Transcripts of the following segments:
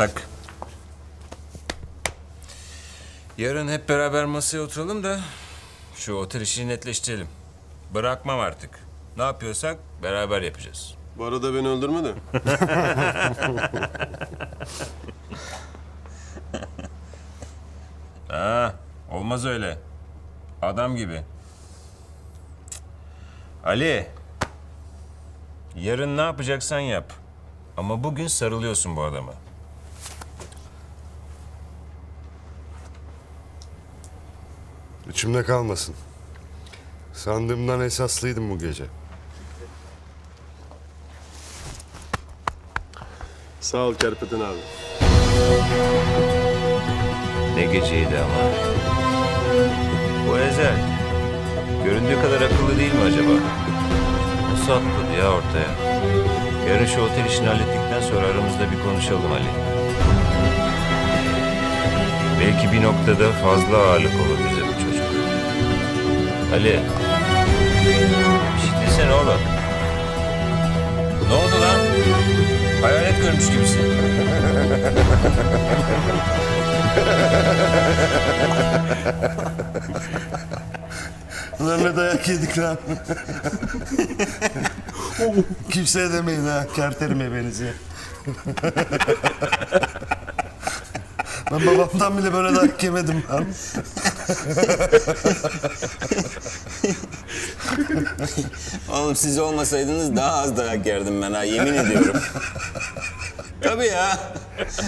ortak. Yarın hep beraber masaya oturalım da şu otel işini netleştirelim. Bırakmam artık. Ne yapıyorsak beraber yapacağız. Bu arada beni öldürme de. Ha, olmaz öyle. Adam gibi. Ali. Yarın ne yapacaksan yap. Ama bugün sarılıyorsun bu adama. İçimde kalmasın. Sandığımdan esaslıydım bu gece. Sağ ol Kerpeten abi. Ne geceydi ama. Bu Ezel. Göründüğü kadar akıllı değil mi acaba? Nasıl atladı ya ortaya? Yarın şu otel işini hallettikten sonra aramızda bir konuşalım Ali. Belki bir noktada fazla ağırlık olur bize. Ali. Bir şey desene oğlum. Ne oldu lan? Hayalet görmüş gibisin. Ulan ne dayak yedik lan. Kimseye demeyin ha. Kerterim ebenizi. ben babamdan bile böyle dayak yemedim lan. Oğlum siz olmasaydınız daha az dayak yerdim ben ha yemin ediyorum. Tabii ya.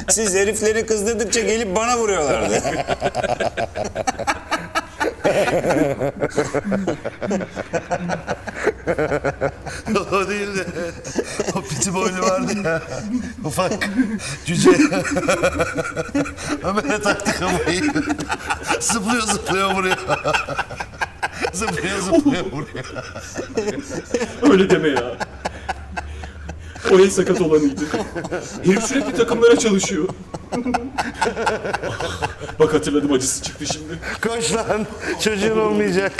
Siz herifleri kızdırdıkça gelip bana vuruyorlardı. O değil de o piti boylu vardı ya. Ufak cüce. Ömer'e taktı kafayı. zıplıyor zıplıyor vuruyor. zıplıyor zıplıyor vuruyor. Öyle deme ya. O en sakat olanıydı. Herif sürekli takımlara çalışıyor. Bak hatırladım acısı çıktı şimdi. Koş lan çocuğun olmayacak.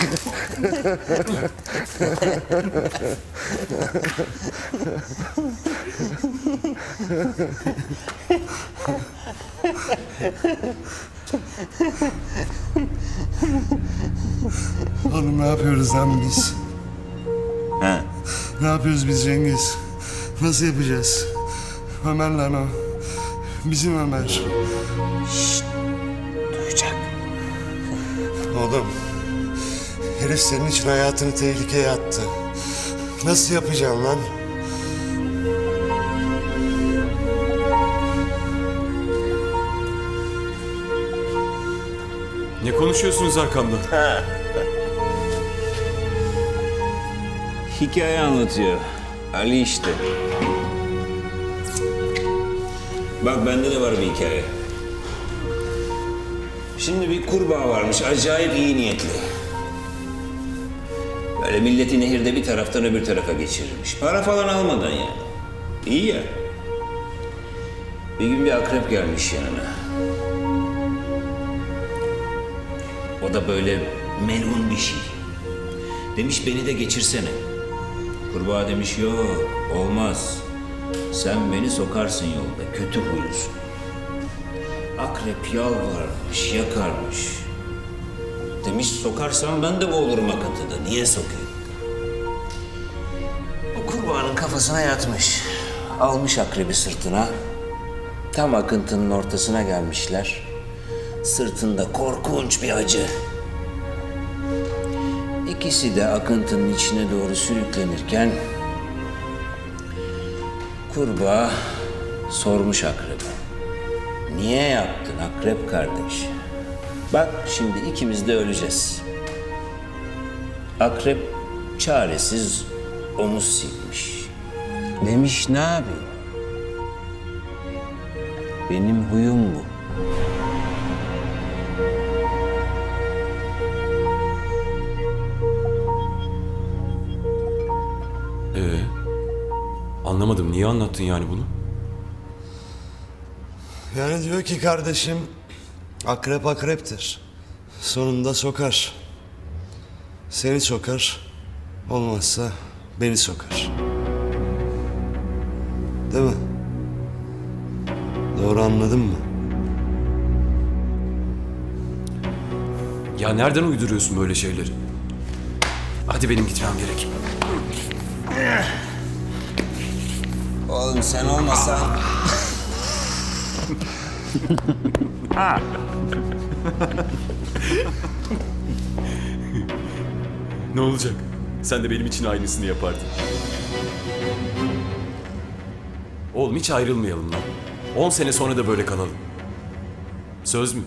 Oğlum ne yapıyoruz lan biz? He. Ne yapıyoruz biz Cengiz? Nasıl yapacağız? Ömer lan o. Bizim Ömer. Duyacak. Oğlum, herif senin için hayatını tehlikeye attı. Nasıl yapacaksın lan? Ne konuşuyorsunuz arkamda? Hikaye anlatıyor. Ali işte. Bak bende de var bir hikaye. Şimdi bir kurbağa varmış, acayip iyi niyetli. Böyle milleti nehirde bir taraftan öbür tarafa geçirirmiş. Para falan almadan yani. İyi ya. Bir gün bir akrep gelmiş yanına. O da böyle melun bir şey. Demiş beni de geçirsene. Kurbağa demiş yok olmaz. Sen beni sokarsın yolda kötü huylusun. Akrep yalvarmış yakarmış. Demiş sokarsan ben de boğulurum akıntıda. Niye sokayım? O kurbağanın kafasına yatmış. Almış akrebi sırtına. Tam akıntının ortasına gelmişler. Sırtında korkunç bir acı. İkisi de akıntının içine doğru sürüklenirken kurbağa sormuş akrebe. Niye yaptın akrep kardeş? Bak şimdi ikimiz de öleceğiz. Akrep çaresiz omuz silmiş. Demiş ne yapayım? Benim huyum bu. Anlamadım. Niye anlattın yani bunu? Yani diyor ki kardeşim, akrep akreptir. Sonunda sokar. Seni sokar, olmazsa beni sokar. Değil mi? Doğru anladın mı? Ya nereden uyduruyorsun böyle şeyleri? Hadi benim gitmem gerek. Oğlum sen olmasan... Ne olacak? Sen de benim için aynısını yapardın. Oğlum hiç ayrılmayalım lan. 10 sene sonra da böyle kalalım. Söz mü?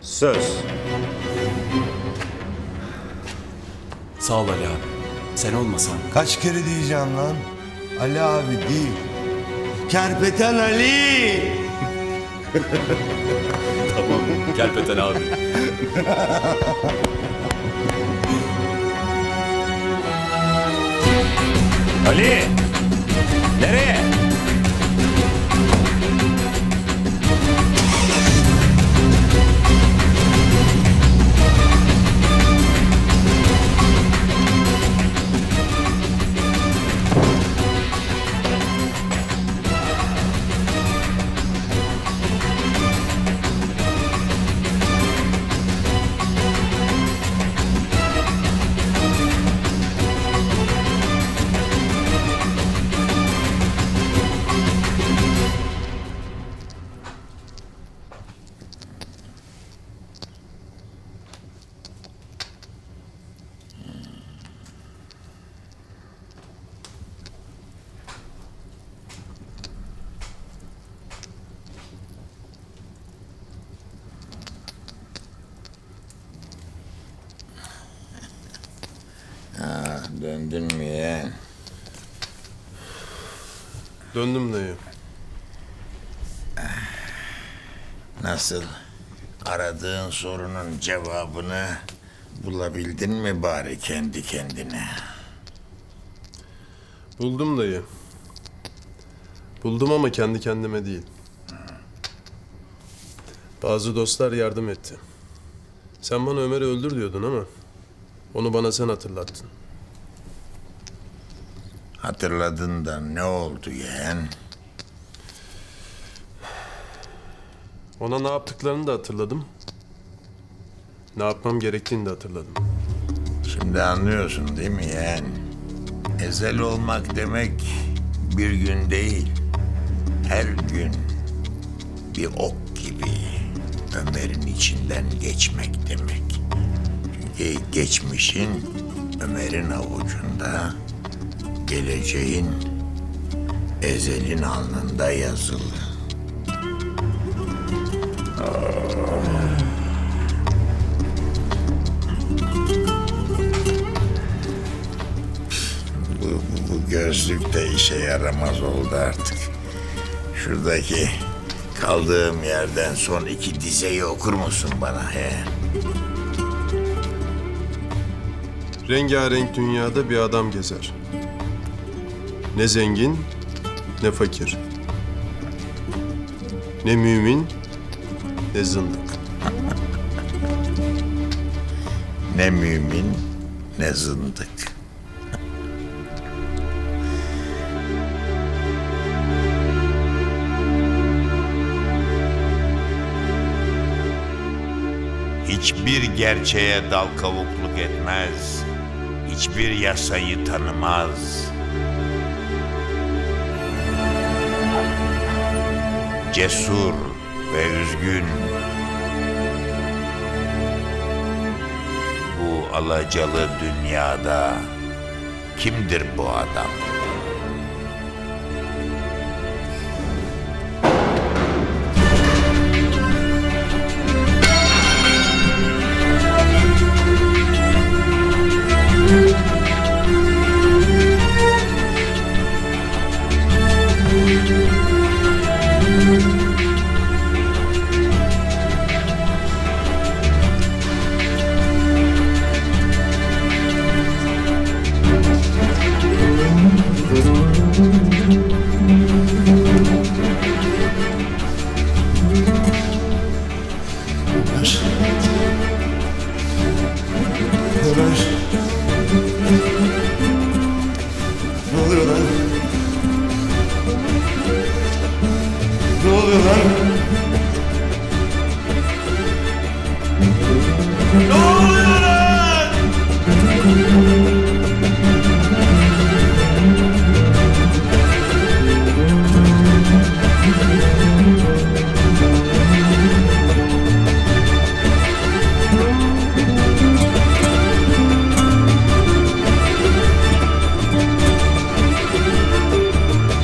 Söz. Sağ ol Ali abi. Sen olmasan. Kaç kere diyeceğim lan? Ali abi değil. Kerpeten Ali! Tamam. Kerpeten abi. Ali! Nereye? Döndün mü yeğen? Döndüm dayı. Nasıl? Aradığın sorunun cevabını bulabildin mi bari kendi kendine? Buldum dayı. Buldum ama kendi kendime değil. Bazı dostlar yardım etti. Sen bana Ömer'i öldür diyordun ama onu bana sen hatırlattın. Hatırladın da ne oldu yeğen? Ona ne yaptıklarını da hatırladım. Ne yapmam gerektiğini de hatırladım. Şimdi anlıyorsun değil mi yeğen? Ezel olmak demek bir gün değil. Her gün bir ok gibi Ömer'in içinden geçmek demek. Çünkü geçmişin Ömer'in avucunda, geleceğin Ezel'in alnında yazılı. Bu, bu, bu gözlük de işe yaramaz oldu artık. Şuradaki kaldığım yerden son iki dizeyi okur musun bana he? Rengarenk dünyada bir adam gezer. Ne zengin, ne fakir. Ne mümin, ne zındık. Ne mümin ne zındık. Hiçbir gerçeğe dal kavukluk etmez. Hiçbir yasayı tanımaz. Cesur ve üzgün bu alacalı dünyada kimdir bu adam? Ömer.